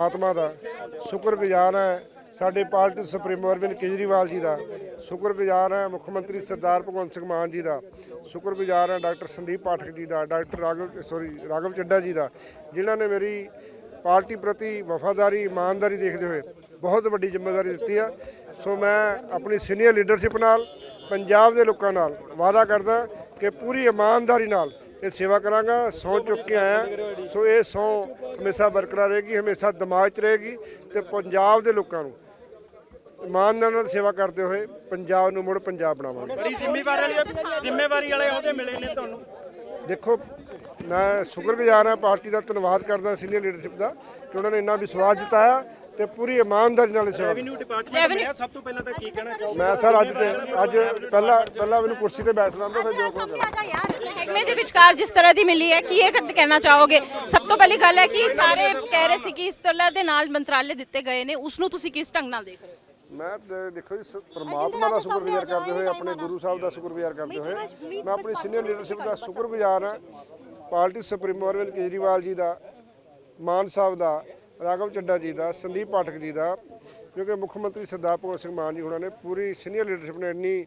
ਆਤਮਾ ਦਾ ਸ਼ੁਕਰਗੁਜ਼ਾਰ ਹੈ, ਸਾਡੇ ਪਾਰਟੀ ਸੁਪਰੀਮੋ ਅਰਵਿੰਦ ਕੇਜਰੀਵਾਲ ਜੀ ਦਾ ਸ਼ੁਕਰਗੁਜ਼ਾਰ ਹੈ, ਮੁੱਖ ਮੰਤਰੀ ਸਰਦਾਰ ਭਗਵੰਤ ਸਿੰਘ ਮਾਨ ਜੀ ਦਾ ਸ਼ੁਕਰਗੁਜ਼ਾਰ ਹੈ, ਡਾਕਟਰ ਸੰਦੀਪ ਪਾਠਕ ਜੀ ਦਾ, ਡਾਕਟਰ ਰਾਘਵ, ਸੋਰੀ, ਰਾਘਵ ਚੱਡਾ ਜੀ ਦਾ, ਜਿਨ੍ਹਾਂ ਨੇ ਮੇਰੀ ਪਾਰਟੀ ਪ੍ਰਤੀ ਵਫਾਦਾਰੀ, ਇਮਾਨਦਾਰੀ ਦੇਖਦੇ ਹੋਏ ਬਹੁਤ ਵੱਡੀ ਜ਼ਿੰਮੇਵਾਰੀ ਦਿੱਤੀ ਆ। ਸੋ ਮੈਂ ਆਪਣੀ ਸੀਨੀਅਰ ਲੀਡਰਸ਼ਿਪ ਨਾਲ, ਪੰਜਾਬ ਦੇ ਲੋਕਾਂ ਨਾਲ ਵਾਅਦਾ ਕਰਦਾ ਕਿ ਪੂਰੀ ਇਮਾਨਦਾਰੀ ਨਾਲ ਇਹ ਸੇਵਾ ਕਰਾਂਗਾ ਸਹੁੰ ਚੁੱਕ ਕੇ ਆਇਆ। ਸੋ ਇਹ ਸਹੁੰ ਹਮੇਸ਼ਾ ਬਰਕਰਾਰ ਰਹੇਗੀ ਹਮੇਸ਼ਾ ਦਿਮਾਗ 'ਚ ਰਹੇਗੀ ਤੇ ਪੰਜਾਬ ਦੇ ਲੋਕਾਂ ਨੂੰ ਇਮਾਨਦਾਰੀ ਨਾਲ ਸੇਵਾ ਕਰਦੇ ਹੋਏ ਪੰਜਾਬ ਨੂੰ ਮੁੜ ਪੰਜਾਬ ਬਣਾਵਾਂਗੇ। ਬੜੀ ਜ਼ਿੰਮੇਵਾਰੀ ਵਾਲੀ ਜ਼ਿੰਮੇਵਾਰੀ ਵਾਲੇ ਅਹੁਦੇ ਮਿਲੇ ਨੇ ਤੁਹਾਨੂੰ। ਦੇਖੋ ਮੈਂ ਸ਼ੁਕਰਗੁਜ਼ਾਰ ਹਾਂ ਪਾਰਟੀ ਦਾ ਧੰਨਵਾਦ ਕਰਦਾ ਸੀਨੀਅਰ ਲੀਡਰਸ਼ਿਪ ਦਾ ਕਿ ਉਹਨਾਂ ਨੇ ਇੰਨਾ ਵਿਸ਼ਵਾਸ ਜਤਾਇਆ ਤੇ ਪੂਰੀ ਇਮਾਨਦਾਰੀ ਨਾਲ ਸੇਵਾ ਰੈਵਨਿਊ ਡਿਪਾਰਟਮੈਂਟ ਮਿਲਿਆ ਸਭ ਤੋਂ ਪਹਿਲਾਂ ਤਾਂ ਕੀ ਕਹਿਣਾ ਚਾਹੋਗੇ? ਮੈਂ ਸਰ ਅੱਜ ਤੇ ਅੱਜ ਪਹਿਲਾਂ ਪਹਿਲਾਂ ਮੈਨੂੰ ਕੁਰਸੀ ਤੇ ਬੈਠਣਾ ਹੁੰਦਾ ਫਿਰ ਜੋ ਕੁਝ ਮਹਿਕਮੇ ਦੇ ਵਿਚਕਾਰ ਜਿਸ ਤਰ੍ਹਾਂ ਦੀ ਮਿਲੀ ਹੈ, ਕੀ ਇਹ ਕਹਿਣਾ ਚਾਹੋਗੇ? ਸਭ ਤੋਂ ਪਹਿਲੀ ਗੱਲ ਹੈ ਕਿ ਸਾਰੇ ਕਹਿ ਰਹੇ ਸੀ ਕਿ ਇਸ ਤਰ੍ਹਾਂ ਦੇ ਨਾਲ ਮੰਤਰਾਲੇ ਦਿੱਤੇ ਗਏ ਨੇ। ਉਸ ਨੂੰ ਤੁਸੀਂ ਕਿਸ ਢੰਗ ਨਾਲ ਦੇਖ ਰਹੇ ਹੋ? ਮੈਂ ਤੇ ਦੇਖੋ ਜੀ, ਸ- ਦਾ ਸ਼ੁਕਰਗੁਜ਼ਾਰ ਕਰਦੇ ਹੋਏ, ਆਪਣੇ ਗੁਰੂ ਸਾਹਿਬ ਦਾ ਸ਼ੁਕਰਗੁਜ਼ਾਰ ਕਰਦੇ ਹੋਏ, ਮੈਂ ਆਪਣੀ ਸੀਨੀਅਰ ਲੀਡਰਸ਼ਿਪ ਦਾ ਸ਼ੁਕਰਗੁਜ਼ਾਰ ਹਾਂ। ਪਾਰਟੀ ਸੁਪਰੀਮੋ ਅਰਵਿੰਦ ਕੇਜਰੀਵਾਲ ਜੀ ਦਾ, ਮਾਨ ਸਾਹਿਬ ਦਾ, ਰਾਘਵ ਚੱਡਾ ਜੀ ਦਾ, ਸੰਦੀਪ ਪਾਠਕ ਜੀ ਦਾ ਕਿਉਂਕਿ ਮੁੱਖ ਮੰਤਰੀ ਸਰਦਾਰ ਭਗਵੰਤ ਸਿੰਘ ਮਾਨ ਜੀ ਉਹਨਾਂ ਨੇ ਪੂਰੀ ਸੀਨੀਅਰ ਲੀਡਰਸ਼ਿਪ ਨੇ ਇੰਨੀ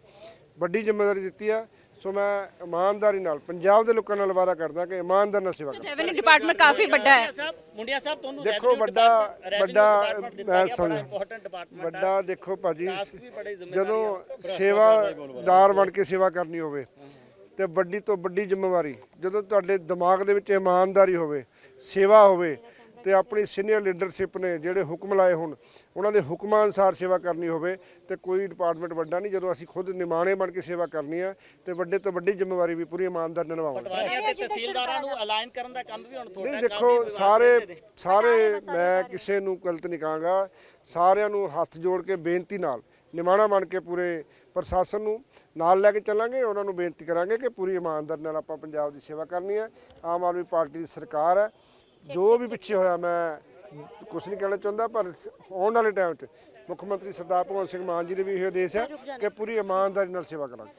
ਵੱਡੀ ਜ਼ਿੰਮੇਵਾਰੀ ਦਿੱਤੀ ਆ। ਸੋ ਮੈਂ ਇਮਾਨਦਾਰੀ ਨਾਲ ਪੰਜਾਬ ਦੇ ਲੋਕਾਂ ਨਾਲ ਵਾਅਦਾ ਕਰਦਾ ਕਿ ਇਮਾਨਦਾਰ ਨਾਲ ਸੇਵਾ ਕਰਾਂਗਾ ਰੈਵਨਿਊ ਡਿਪਾਰਟਮੈਂਟ ਕਾਫੀ ਵੱਡਾ ਹੈ। ਸਾਹਿਬ ਮੁੰਡਿਆ ਸਾਹਿਬ ਤੁਹਾਨੂੰ ਦੇਖੋ ਵੱਡਾ ਵੱਡਾ ਮੈਂ ਸਮਝ। ਵੱਡਾ ਦੇਖੋ ਭਾਜੀ ਜਦੋਂ ਸੇਵਾਦਾਰ ਬਣ ਕੇ ਸੇਵਾ ਕਰਨੀ ਹੋਵੇ ਤੇ ਵੱਡੀ ਤੋਂ ਵੱਡੀ ਜ਼ਿੰਮੇਵਾਰੀ ਜਦੋਂ ਤੁਹਾਡੇ ਦਿਮਾਗ ਦੇ ਵਿੱਚ ਇਮਾਨਦਾਰੀ ਹੋਵੇ ਸੇਵਾ ਹੋਵੇ ਤੇ ਆਪਣੀ ਸੀਨੀਅਰ ਲੀਡਰਸ਼ਿਪ ਨੇ ਜਿਹੜੇ ਹੁਕਮ ਲਾਏ ਹੋਣ ਉਹਨਾਂ ਦੇ ਹੁਕਮਾਂ ਅਨੁਸਾਰ ਸੇਵਾ ਕਰਨੀ ਹੋਵੇ ਤੇ ਕੋਈ ਡਿਪਾਰਟਮੈਂਟ ਵੱਡਾ ਨਹੀਂ ਜਦੋਂ ਅਸੀਂ ਖੁਦ ਨਿਮਾਣੇ ਬਣ ਕੇ ਸੇਵਾ ਕਰਨੀ ਹੈ ਤੇ ਵੱਡੇ ਤੋਂ ਵੱਡੀ ਜ਼ਿੰਮੇਵਾਰੀ ਵੀ ਪੂਰੀ ਇਮਾਨਦਾਰ ਨਾਲ ਨਿਭਾਵਾਂਗੇ। ਤੇ ਤਹਿਸੀਲਦਾਰਾਂ ਨੂੰ ਅਲਾਈਨ ਕਰਨ ਦਾ ਕੰਮ ਵੀ ਹੁਣ ਤੁਹਾਡਾ ਨਹੀਂ ਦੇਖੋ ਸਾਰੇ ਸਾਰੇ ਮੈਂ ਕਿਸੇ ਨੂੰ ਗਲਤ ਨਹੀਂ ਕਹਾਂਗਾ। ਸਾਰਿਆਂ ਨੂੰ ਹੱਥ ਜੋੜ ਕੇ ਬੇਨਤੀ ਨਾਲ ਨਿਮਾਣਾ ਬਣ ਕੇ ਪੂਰੇ ਪ੍ਰਸ਼ਾਸਨ ਨੂੰ ਨਾਲ ਲੈ ਕੇ ਚੱਲਾਂਗੇ ਉਹਨਾਂ ਨੂੰ ਬੇਨਤੀ ਕਰਾਂਗੇ ਕਿ ਪੂਰੀ ਇਮਾਨਦਾਰ ਨਾਲ ਆਪਾਂ ਪੰਜਾਬ ਦੀ ਸੇਵਾ ਕਰਨੀ ਹੈ ਆਮ ਆਦਮੀ ਪਾਰਟੀ ਦੀ ਸਰਕਾਰ ਹੈ ਜੋ ਵੀ ਪਿੱਛੇ ਹੋਇਆ ਮੈਂ ਕੁਝ ਨਹੀਂ ਕਹਿਣਾ ਚਾਹੁੰਦਾ ਪਰ ਆਉਣ ਵਾਲੇ ਟਾਈਮ 'ਚ ਮੁੱਖ ਮੰਤਰੀ ਸਰਦਾਰ ਭਗਵੰਤ ਸਿੰਘ ਮਾਨ ਜੀ ਦੇ ਵੀ ਇਹ ਆਦੇਸ਼ ਹੈ ਕਿ ਪੂਰੀ ਇਮਾਨਦਾਰੀ ਨਾਲ ਸੇਵਾ ਕਰਾਂਗੇ।